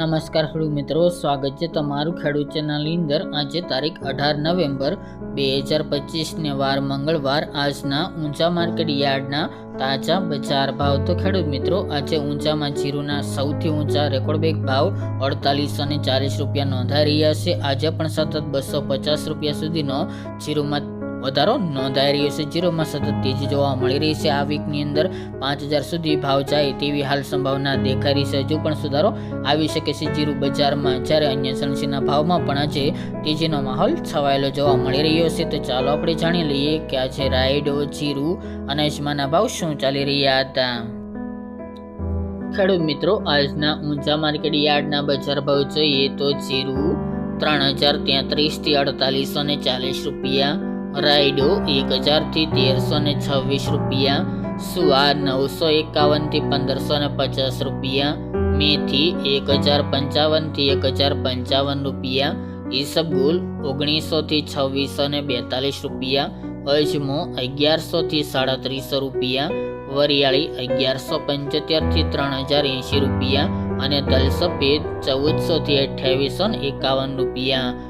નમસ્કાર ખેડૂત મિત્રો, સ્વાગત છે તમારું ખેડૂત ચેનલની અંદર. આજે તારીખ અઢાર નવેમ્બર બે હજાર પચીસને વાર મંગળવાર. આજના ઊંચા માર્કેટ યાર્ડના તાજા બજાર ભાવ. તો ખેડૂત મિત્રો, આજે ઊંચામાં જીરુના સૌથી ઊંચા રેકોર્ડ બેક ભાવ અડતાલીસો ને ચાલીસ રૂપિયા નોંધાઈ રહ્યા છે. આજે પણ સતત બસો પચાસ રૂપિયા સુધીનો જીરુમાં વધારો નોંધાઈ રહ્યો છે. જીરોમાં સતત તેજી જોવા મળી રહી છે. આ વીકની અંદર પાંચ હજાર સુધી ભાવ જાય તેવી હાલ સંભાવના દેખાઈ રહી છે. હજુ પણ સુધારો આવી શકે છે. જીરું બજારમાં જ્યારે અન્ય સણસીના ભાવમાં પણ આજે તેજીનો માહોલ છવાયેલો જોવા મળી રહ્યો છે. તો ચાલો આપણે જાણી લઈએ કે આજે રાયડો જીરું અને અજમાના ભાવ શું ચાલી રહ્યા હતા. ખેડૂત મિત્રો, આજના ઊંચા માર્કેટ યાર્ડના બજાર ભાવ જોઈએ તો જીરું ત્રણ હજાર તેત્રીસથી અડતાલીસો ને ચાલીસ રૂપિયા રાયડો એક હજારથી તેરસો ને છવ્વીસ રૂપિયા સુવા નવસો એકાવનથી પંદરસો ને પચાસ રૂપિયા, મેથી એક હજાર પંચાવનથી એક હજાર પંચાવન રૂપિયા, ઈસબગુલ ઓગણીસોથી છવ્વીસો ને બેતાલીસ રૂપિયા, અજમો અગિયારસોથી સાડત્રીસો રૂપિયા, વરિયાળી અગિયારસો પંચોતેરથી ત્રણ હજાર એંશી રૂપિયા અને તલ સફેદ ચૌદસોથી અઠ્યાવીસો એકાવન રૂપિયા.